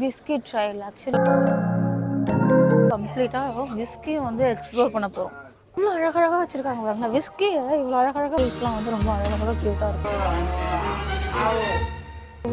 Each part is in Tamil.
விஸ்கி ட்ரையல் ஆக்சுவலி கம்ப்ளீட்டாக விஸ்கியும் வந்து எக்ஸ்ப்ளோர் பண்ண போகிறோம் இவ்வளோ அழகழகாக வச்சுருக்காங்க பாருங்க. விஸ்கி இவ்வளோ அழகழகாக பீஸ்லாம் வந்து ரொம்ப அழகழகாக க்யூட்டாக இருக்கும்.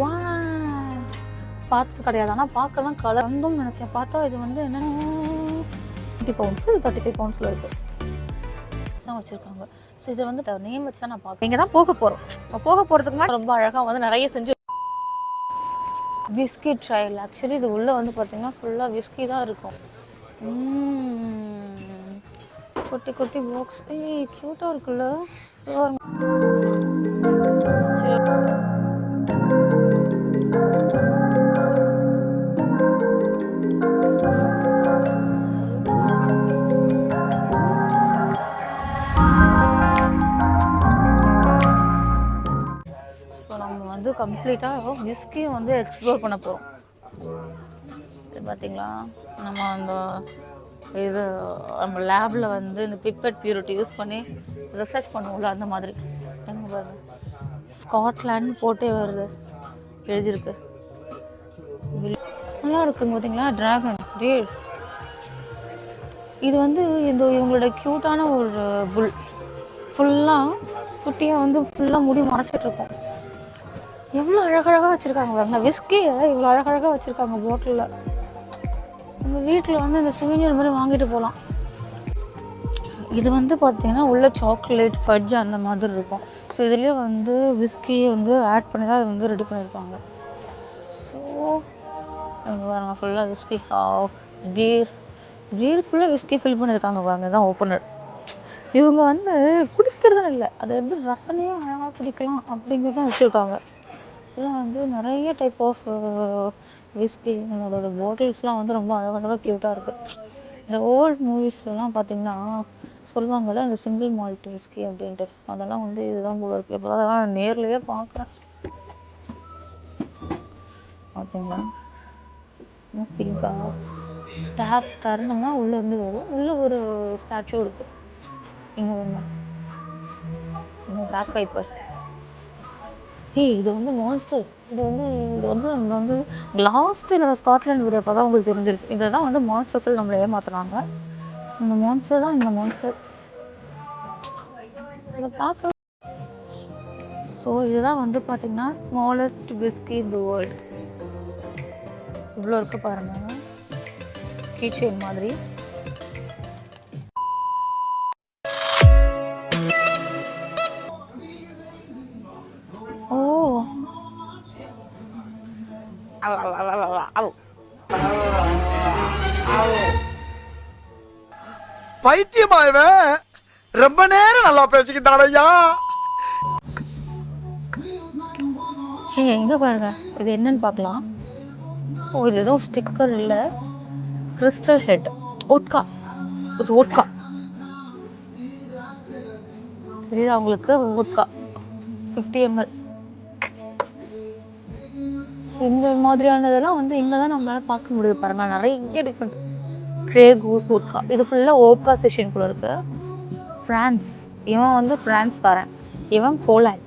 வா பார்த்து கிடையாது. ஆனால் பார்க்கலாம். கலர் வந்தும் நினச்சேன். பார்த்தா இது வந்து என்னென்ன தேர்ட்டி பவுண்ட்ஸ் இது தேர்ட்டி ஃபைவ் பவுண்ட்ஸில் இருக்குது தான் வச்சுருக்காங்க. ஸோ இதை வந்து நேம் வச்சு தான் நான் பார்க்க இங்கே தான் போக போகிறோம் போக போகிறதுக்கு முன்னாடி ரொம்ப அழகாக வந்து நிறைய செஞ்சு விஸ்கி ட்ரையல் ஆக்சுவலி இது உள்ளே வந்து பார்த்தீங்கன்னா ஃபுல்லாக விஸ்கி தான் இருக்கும். குட்டி குட்டி பாக்ஸ் ஏய் க்யூட்டாக இருக்குல்ல. சரி கம்ப்ளீட்டாக விஸ்கியும் வந்து எக்ஸ்ப்ளோர் பண்ண போகிறோம் இது பார்த்தீங்களா நம்ம அந்த இது நம்ம லேபில் வந்து இந்த பிப்பட் பியூரிட்டி யூஸ் பண்ணி ரிசர்ச் பண்ணுவோம்ல அந்த மாதிரி. எங்கே பாருங்க. ஸ்காட்லாண்ட் போட்டே வருது. எழுதியிருக்கு. நல்லா இருக்குங்க பார்த்தீங்களா ட்ராகன் டேட் இது வந்து இந்த இவங்களோட க்யூட்டான ஒரு புல் ஃபுல்லாக குட்டியாக வந்து ஃபுல்லாக முடி மறைச்சிட்ருக்கோம் எவ்வளோ அழகழகாக வச்சுருக்காங்க பாருங்க. விஸ்கியை இவ்வளோ அழகழகாக வச்சுருக்காங்க போட்டிலில் நம்ம வீட்டில் வந்து இந்த சுவிஞ்சர் மாதிரி வாங்கிட்டு போகலாம் இது வந்து பார்த்தீங்கன்னா உள்ள சாக்லேட் ஃபட்ஜ் அந்த மாதிரி இருக்கும். ஸோ இதுலேயே வந்து விஸ்கியை வந்து ஆட் பண்ணி தான் அதை வந்து ரெடி பண்ணியிருப்பாங்க ஸோ இங்கே பாருங்க ஃபுல்லாக விஸ்கி கீர். கீருக்குள்ளே விஸ்கி ஃபில் பண்ணியிருக்காங்க பாருங்க தான் ஓப்பனர் இவங்க வந்து குடிக்கிறதும் இல்லை அது வந்து ரசனையும் அழகாக குடிக்கலாம் அப்படிங்கிறதும் வச்சுருக்காங்க. இதெல்லாம் வந்து நிறைய டைப் ஆஃப் விஸ்கி அதோட பாட்டில்ஸ்லாம் வந்து ரொம்ப அழகழகாக க்யூட்டாக இருக்குது இந்த ஓல்ட் மூவிஸ்லலாம் பார்த்தீங்கன்னா சொல்லுவாங்கள்ல இந்த சிங்கிள் மால்ட் விஸ்கி அப்படின்ட்டு. அதெல்லாம் வந்து இதுதான் போல இருக்குது இப்போ அதெல்லாம் நேர்லேயே பார்க்குறேன் பார்த்தீங்களா பிங்கா டேப் திறந்தோம்னா உள்ளே இருந்து வரும். உள்ளே ஒரு ஸ்டாச்சு இருக்குது இங்கே ஒன்று இந்த பிளாக் பைப்பர் ஏய் இது வந்து மான்ஸ்டர் இது வந்து இது வந்து நம்ம வந்து லாஸ்ட் என்னோட ஸ்காட்லாண்ட் வீடியோ அப்போ தான் உங்களுக்கு தெரிஞ்சிருக்கு இதை தான் வந்து மான்ஸ்டர்ஸில் நம்மளை ஏமாத்துறாங்க. இந்த மான்ஸ்டர் தான் இந்த மான்ஸ்டர் இதை பார்க்க ஸோ இதுதான் வந்து பார்த்தீங்கன்னா ஸ்மாலஸ்ட் பிஸ்கி இன் தி வேர்ல்டு இவ்வளோ இருக்கு பாருங்க. கீச்சேன் மாதிரி. பைத்தியமா இவன் ரொம்ப நேரம் நல்லா பேசிக்கிட்டான் ஐயா. ஏ எங்கே பாருங்க. இது என்னன்னு பார்க்கலாம். ஓ இது ஏதோ ஸ்டிக்கர் இல்லை. கிறிஸ்டல் ஹெட் ஓட்கா இது ஓட்கா தெரியுது அவங்களுக்கு ஓட்கா ஃபிஃப்டி எம்எல் இந்த மாதிரியானதெல்லாம் வந்து இங்கே தான் நம்மளால் பார்க்க முடியுது பாருங்க. நிறைய டிஃப்ரெண்ட் ட்ரே கூஸ் ஓட்கா இது ஃபுல்லாக ஓட்கா செஷன் கூட இருக்குது ஃப்ரான்ஸ் இவன் வந்து ஃப்ரான்ஸ்காரன் இவன் போலாண்ட்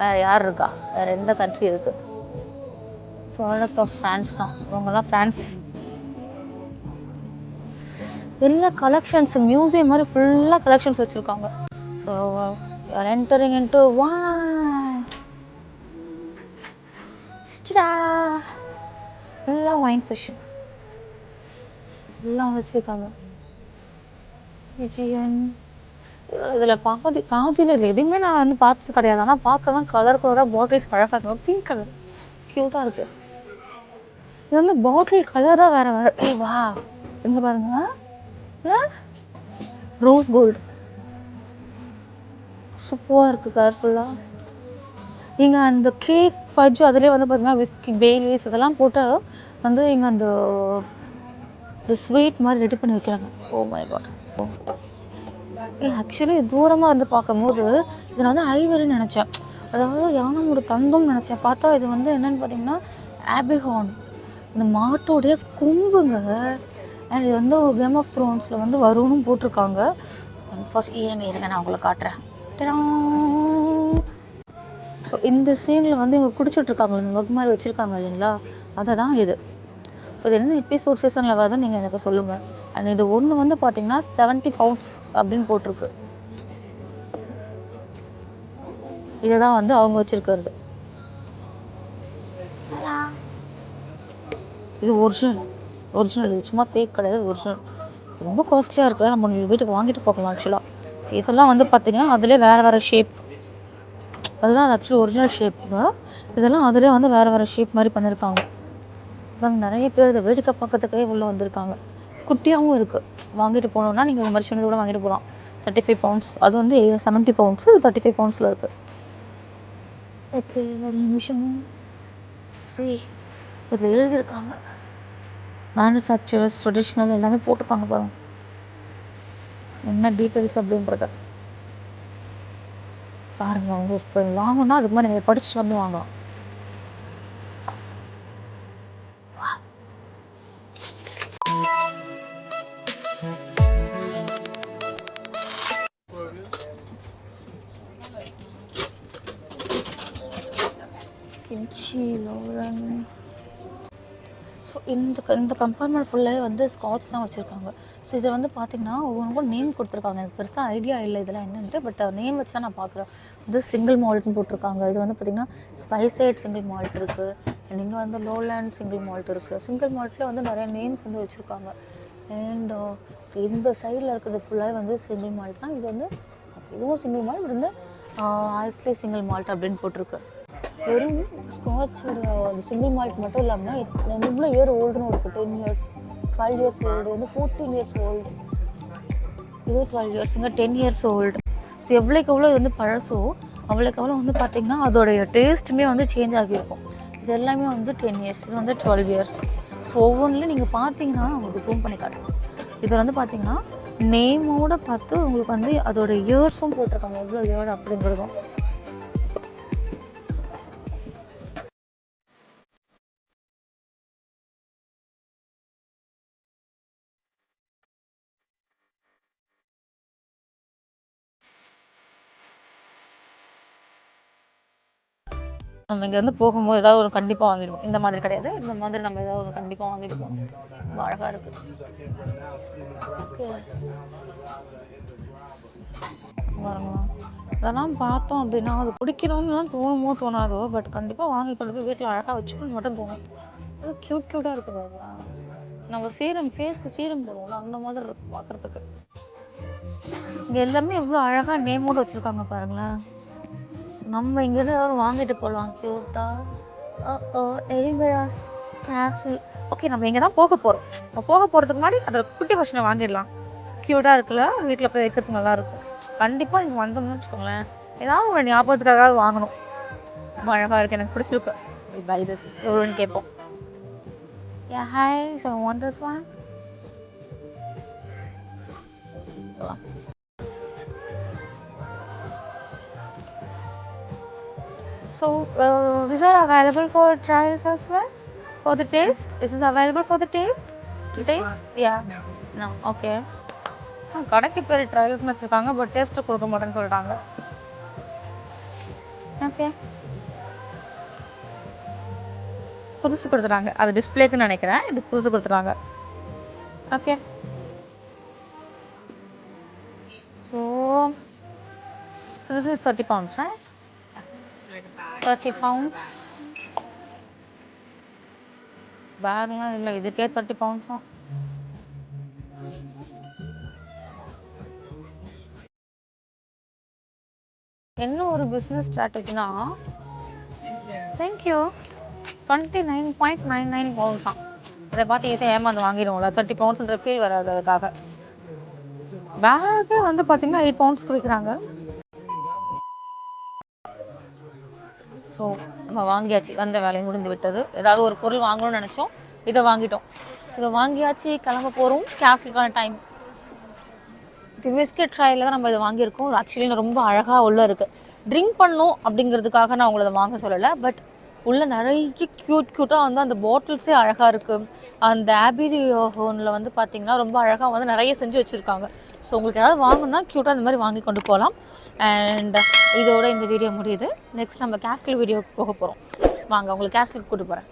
வேறு யார் இருக்கா? வேறு எந்த கண்ட்ரி இருக்குது ப்ராடக்ட் ஆஃப் ஃப்ரான்ஸ் தான். இவங்கெல்லாம் ஃப்ரான்ஸ் எல்லா கலெக்ஷன்ஸ் மியூசியம் மாதிரி ஃபுல்லாக கலெக்ஷன்ஸ் வச்சுருக்காங்க. ஸோ என்டரிங் இன்ட்டு ஒன் ஃபுல்லாக ஒயின் செஷன் எல்லாம் வச்சுருக்காங்க. விஜயன் இதில் பாதி பாதியில் இது எதுவுமே நான் வந்து பார்த்தது கிடையாது. ஆனால் பார்க்கலாம் கலர் கலராக பாட்டில்ஸ் அழகாக இருக்கும் பிங்க் கலர் க்யூட்டாக இருக்கு. இது வந்து பாட்டில் கலராக வேற வேற. வா. எங்க பாருங்க. ரோஸ் கோல்டு சூப்பராக இருக்குது கலர்ஃபுல்லாக இங்கே அந்த கேக் ஃபஜ்ஜு அதுலேயே வந்து பார்த்தீங்கன்னா விஸ்கி பேலிஸ் இதெல்லாம் போட்டு வந்து இங்கே அந்த இந்த ஸ்வீட் மாதிரி ரெடி பண்ணி வைக்கிறாங்க. ஓ மை காட் ஆக்சுவலி தூரமாக இருந்து பார்க்கும்போது இதை நான் வந்து ஐவரின்னு நினச்சேன். அதாவது யானமோட தந்தம்னு நினச்சேன். பார்த்தா இது வந்து என்னன்னு பார்த்தீங்கன்னா ஆபிஹான் இந்த மாட்டோடைய கொம்புங்க. அண்ட் இது வந்து கேம் ஆஃப் த்ரோன்ஸில் வந்து வரும்னு போட்டிருக்காங்க. ஃபர்ஸ்ட் இருங்க இருங்க நான் உங்களை காட்டுறேன். ஸோ இந்த சீனில் வந்து இவங்க குடிச்சிட்டு இருக்காங்க. மக் மாதிரி வச்சுருக்காங்க இல்லைங்களா? அதை தான் இது. இது என்ன எபிசோட் சீசனில் வருதுன்னு நீங்கள் எனக்கு சொல்லுங்கள் அண்ட் இது ஒன்று வந்து பார்த்தீங்கன்னா செவன்ட்டி பவுண்ட்ஸ் அப்படின்னு போட்டிருக்கு. இதுதான் வந்து அவங்க வச்சிருக்கிறது. இது ஒரிஜினல் ஒரிஜினல் இது சும்மா ஃபேக் கிடையாது ஒரிஜினல் ரொம்ப காஸ்ட்லியாக இருக்குது நம்ம வீட்டுக்கு வாங்கிட்டு போகலாம் ஆக்சுவலாக இதெல்லாம் வந்து பார்த்தீங்கன்னா அதிலே வேறு வேறு ஷேப் அதுதான் ஆக்சுவலி ஒரிஜினல் ஷேப்புங்க இதெல்லாம் அதிலே வந்து வேறு வேறு ஷேப் மாதிரி பண்ணியிருக்காங்க இவங்க நிறைய பேர் இதை வேடிக்கை பார்க்கறதுக்கே உள்ளே வந்திருக்காங்க. குட்டியாகவும் இருக்குது வாங்கிட்டு போனோம்னா நீங்கள் இந்த மாதிரி சின்னது கூட வாங்கிட்டு போகலாம் தேர்ட்டி ஃபைவ் பவுண்ட்ஸ் அது வந்து செவன்ட்டி பவுண்ட்ஸு தேர்ட்டி ஃபைவ் பவுண்ட்ஸில் இருக்குது ஓகே ஒரு நிமிஷம். சி இதில் எழுதியிருக்காங்க. மேனுஃபேக்சரர்ஸ் ட்ரெடிஷ்னல் எல்லாமே போட்டிருப்பாங்க பாருங்க. என்ன டீட்டெயில்ஸ் அப்படின்றத. பாருங்க அவங்க இப்போ வாங்கணும்னா அதுக்கு மாதிரி நீங்கள் படிச்சுட்டு வந்து வாங்கலாம் கிம்ச்சி ஸோ இந்த க- இந்த கம்பார்ட்மெண்ட் ஃபுல்லாகவே வந்து ஸ்காட்ச் தான் வச்சுருக்காங்க. ஸோ இதை வந்து பார்த்தீங்கன்னா ஒவ்வொன்றுக்கும் நேம் கொடுத்துருக்காங்க. எனக்கு பெருசாக ஐடியா இல்லை இதெல்லாம் என்னென்ட்டு பட் நேம் uh, வச்சு தான் நான் பார்க்குறேன் இது சிங்கிள் மால்ட்னு போட்டிருக்காங்க. இது வந்து பார்த்தீங்கன்னா ஸ்பைசைட் சிங்கிள் மால்ட் இருக்குது இங்கே வந்து லோலேண்ட் சிங்கிள் மால்ட் இருக்குது சிங்கிள் மால்ட்டில் வந்து நிறைய நேம்ஸ் வந்து வச்சுருக்காங்க. அண்ட் uh, இந்த சைடில் இருக்கிறது ஃபுல்லாகவே வந்து சிங்கிள் மால்ட் தான். இது வந்து இதுவும் சிங்கிள் மால்ட் இது வந்து ஐஸ்லே சிங்கிள் மால்ட் அப்படின்னு போட்டிருக்கு. வெறும் ஸ்காட்சோட அந்த சிங்கிள் மால்ட் மட்டும் இல்லாமல் எவ்வளோ இயர் ஓல்டுன்னு இருக்கும் ten years twelve years old வந்து ஃபோர்டீன் இயர்ஸ் ஓல்டு இது டுவெல் இயர்ஸுங்க டென் இயர்ஸ் ஓல்டு ஸோ எவ்வளோக்கு எவ்வளோ இது வந்து பழசோ அவ்வளோக்கு எவ்வளோ வந்து பார்த்திங்கன்னா அதோடைய டேஸ்ட்டுமே வந்து சேஞ்ச் ஆகியிருக்கும். இது எல்லாமே வந்து டென் இயர்ஸ் இது வந்து டுவெல் இயர்ஸ் ஸோ ஒவ்வொன்றில் நீங்கள் பார்த்தீங்கன்னா உங்களுக்கு ஜூம் பண்ணி காட்டுறேன். இதில் வந்து பார்த்தீங்கன்னா நேமோட பார்த்து உங்களுக்கு வந்து அதோடய இயர்ஸும் போட்டிருக்காங்க. எவ்வளோ இயர் அப்படிங்கிறதும். நம்ம இங்கேருந்து போகும்போது ஏதாவது ஒரு கண்டிப்பாக வாங்கிடுவோம் இந்த மாதிரி கிடையாது. இந்த மாதிரி நம்ம ஏதாவது ஒரு கண்டிப்பாக வாங்கிடுவோம் ரொம்ப அழகாக இருக்குது அதெல்லாம் பார்த்தோம் அப்படின்னா அது பிடிக்கணும்னு தான் தோணுமோ தோணாதோ பட் கண்டிப்பாக வாங்கி கொண்டு போய் வீட்டில் அழகாக வச்சுக்கணும் மட்டும் தோணும். அது க்யூட் க்யூட்டாக இருக்குது பாருங்களா நம்ம சீரம் ஃபேஸ்க்கு சீரம் போடுவோம்ல அந்த மாதிரி இருக்கும் பார்க்குறதுக்கு இங்கே எல்லாமே எவ்வளோ அழகாக நேமோடு வச்சுருக்காங்க பாருங்களேன். நம்ம இங்கேருந்து வாங்கிட்டு போகலாம். க்யூட்டாக ஓ எலிபெராஸ் கேஸ்வில் ஓகே நம்ம இங்கே தான் போக போகிறோம் நம்ம போக போகிறதுக்கு முன்னாடி அதில் குட்டி ஃபர்ஷனை வாங்கிடலாம். க்யூட்டாக இருக்குல்ல? வீட்டில் போய் வைக்கிறதுக்கு நல்லா இருக்கும் கண்டிப்பாக நீங்கள் வந்தோம்னு வச்சுக்கோங்களேன். ஏதாவது ஒரு ஞாபகத்துக்காக வாங்கணும். ரொம்ப அழகாக இருக்குது எனக்கு பிடிச்சிருக்கு. பை திஸ் எவ்வளோன்னு கேட்போம். Yeah hi so one this one So, uh, these are available for trials as well? For the taste? Is this available for the taste? The taste? Yeah. No. Okay. ஆ, கடைக்கு பேர் ட்ரையல்ஸ்னு வச்சுருக்காங்க பட் டேஸ்ட்டு கொடுக்க மாட்டேன்னு சொல்லிட்டாங்க ஓகே புதுசு கொடுத்துட்டாங்க அது டிஸ்பிளேக்குன்னு நினைக்கிறேன் இது புதுசு கொடுத்துட்டாங்க okay so So this is 30 pounds, right? Thirty pounds பேக்லாம் இல்லை இதுக்கே தேர்ட்டி பவுண்ட்ஸும் என்ன ஒரு business ஸ்ட்ராட்டஜினா thank you twenty nine point nine nine பவுண்ட்ஸா இதை பார்த்து ஈஸியாக ஏமாந்து வாங்கிடுவோம்ல. தேர்ட்டி பவுண்ட்ஸ்ன்ற ஃபீல் வராது அதுக்காக. பேக்கே வந்து பார்த்தீங்கன்னா எயிட் பவுண்ட்ஸ்க்கு விற்கிறாங்க ஸோ நம்ம வாங்கியாச்சு. வந்த வேலையை முடிந்து விட்டது. ஏதாவது ஒரு பொருள் வாங்கணும்னு நினச்சோம். இதை வாங்கிட்டோம். ஸோ வாங்கியாச்சு. கிளம்ப போகிறோம் கேஸ்லுக்கான டைம் இது பிஸ்கெட் ட்ரையில் தான் நம்ம இதை வாங்கியிருக்கோம். ஆக்சுவலி ரொம்ப அழகாக உள்ளே இருக்குது ட்ரிங்க் பண்ணும் அப்படிங்கிறதுக்காக நான் உங்களை வாங்க சொல்லலை. பட் உள்ளே நிறைய க்யூட் க்யூட்டாக வந்து அந்த பாட்டில்ஸே அழகாக இருக்குது அந்த ஆபிரி ஹோனில் வந்து பார்த்தீங்கன்னா ரொம்ப அழகாக வந்து நிறைய செஞ்சு வச்சுருக்காங்க. ஸோ உங்களுக்கு ஏதாவது வாங்கணும்னா க்யூட்டாக இந்த மாதிரி வாங்கி கொண்டு போகலாம் அண்ட் இதோட இந்த வீடியோ முடியுது. நெக்ஸ்ட் நம்ம கேஸ்டில் வீடியோக்கு போக போகிறோம் வாங்க உங்களுக்கு கேஸ்டிலுக்கு கூட்டு போகிறேன்